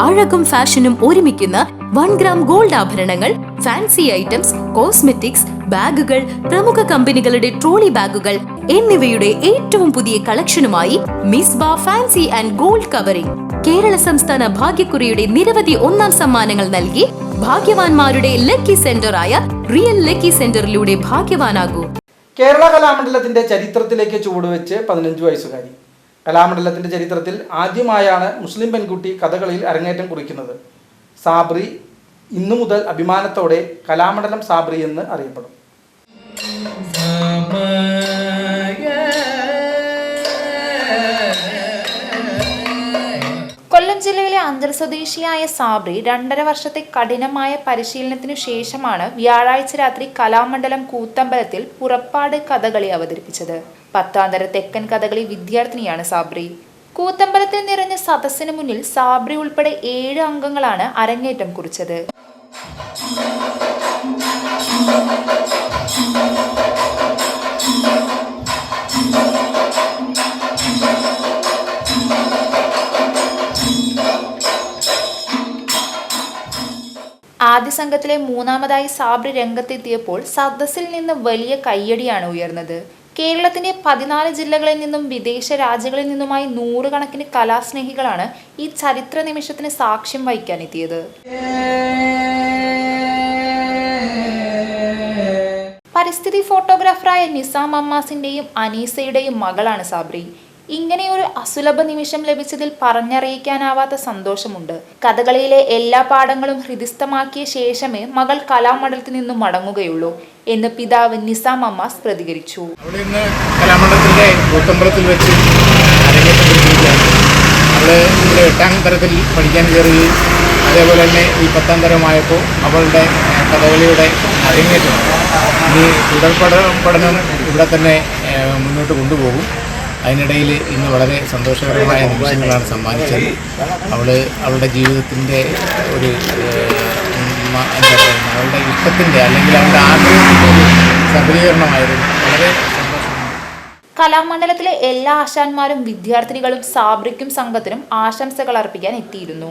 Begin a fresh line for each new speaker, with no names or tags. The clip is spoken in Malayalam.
അഴകും ഫാഷനും ഒരുമിക്കുന്ന വൺ ഗ്രാം ഗോൾഡ് ആഭരണങ്ങൾ ഫാൻസി ഐറ്റംസ് കോസ്മെറ്റിക്സ് ബാഗുകൾ പ്രമുഖ കമ്പനികളുടെ ട്രോളി ബാഗുകൾ എന്നിവയുടെ ഏറ്റവും പുതിയ കളക്ഷനുമായി മിസ് ബാ fancy and gold covering. Kerala സംസ്ഥാന ഭാഗ്യക്കുറിയുടെ നിരവധി ഒന്നാം സമ്മാനങ്ങൾ നൽകി ഭാഗ്യവാന്മാരുടെ ലക്കി സെന്ററായ റിയൽ ലക്കി സെന്ററിലൂടെ ഭാഗ്യവാനാകൂ.
കേരള കലാമണ്ഡലത്തിന്റെ ചരിത്രത്തിലേക്ക് ചുവടുവെച്ച് പതിനഞ്ച് വയസ്സുകാരി. കലാമണ്ഡലത്തിന്റെ ചരിത്രത്തിൽ ആദ്യമായാണ് മുസ്ലിം പെൺകുട്ടി കഥകളിയിൽ അരങ്ങേറ്റം കുറിക്കുന്നത്. സാബ്രി ഇന്നു മുതൽ അഭിമാനത്തോടെ കലാമണ്ഡലം സാബ്രി എന്ന് അറിയപ്പെടും.
കൊല്ലം ജില്ലയിലെ അന്തർ സ്വദേശിയായ സാബ്രി രണ്ടര വർഷത്തെ കഠിനമായ പരിശീലനത്തിനു ശേഷമാണ് വ്യാഴാഴ്ച രാത്രി കലാമണ്ഡലം കൂത്തമ്പലത്തിൽ പുറപ്പാട് കഥകളി അവതരിപ്പിച്ചത്. പത്താന്തര തെക്കൻ കഥകളി വിദ്യാർത്ഥിനിയാണ് സാബ്രി. കൂത്തമ്പലത്തിൽ നിറഞ്ഞ സദസ്സിന് മുന്നിൽ സാബ്രി ഉൾപ്പെടെ ഏഴ് അംഗങ്ങളാണ് അരങ്ങേറ്റം കുറിച്ചത്. ആദ്യ സംഘത്തിലെ മൂന്നാമതായി സാബ്രി രംഗത്തെത്തിയപ്പോൾ സദസ്സിൽ നിന്ന് വലിയ കയ്യടിയാണ് ഉയർന്നത്. കേരളത്തിന്റെ പതിനാല് ജില്ലകളിൽ നിന്നും വിദേശ രാജ്യങ്ങളിൽ നിന്നുമായി നൂറുകണക്കിന് കലാസ്നേഹികളാണ് ഈ ചരിത്ര നിമിഷത്തിന് സാക്ഷ്യം വഹിക്കാൻ എത്തിയത്. പരിസ്ഥിതി ഫോട്ടോഗ്രാഫറായ നിസാം അമ്മാസിന്റെയും അനീസയുടെയും മകളാണ് സാബ്രി. ഇങ്ങനെയൊരു അസുലഭ നിമിഷം ലഭിച്ചതിൽ പറഞ്ഞറിയിക്കാനാവാത്ത സന്തോഷമുണ്ട്. കഥകളിയിലെ എല്ലാ പാഠങ്ങളും ഹൃദിസ്ഥമാക്കിയ ശേഷമേ മകൾ കലാമണ്ഡലത്തിൽ നിന്നും മടങ്ങുകയുള്ളൂ എന്ന് പിതാവ് നിസാം അമ്മാസ് പ്രതികരിച്ചു.
കൂത്തമ്പലത്തിൽ വെച്ച് എട്ടാം തരത്തിൽ പഠിക്കാൻ കയറുകയും അതേപോലെ തന്നെ ഈ പത്താം തരമായപ്പോൾ അവളുടെ കഥകളിയുടെ അരങ്ങേറ്റം. ഇനി തുടർ പഠ- പഠനം ഇവിടെ തന്നെ മുന്നോട്ട് കൊണ്ടുപോകും. അതിനിടയിൽ ഇന്ന് വളരെ സന്തോഷകരമായ നിമിഷങ്ങളാണ് സമ്മാനിച്ചത്. അവൾ അവളുടെ ജീവിതത്തിന്റെ ഒരു എന്താ പറയുക അവളുടെ ഇഷ്ടത്തിന്റെ അല്ലെങ്കിൽ അവളുടെ ആഗ്രഹത്തിന്റെ ഒരു സഫലീകരണമായിരുന്നു. വളരെ
കലാമണ്ഡലത്തിലെ എല്ലാ ആശാന്മാരും വിദ്യാർത്ഥിനികളും സാബ്രിക്കും സംഘത്തിനും ആശംസകൾ അർപ്പിക്കാൻ എത്തിയിരുന്നു.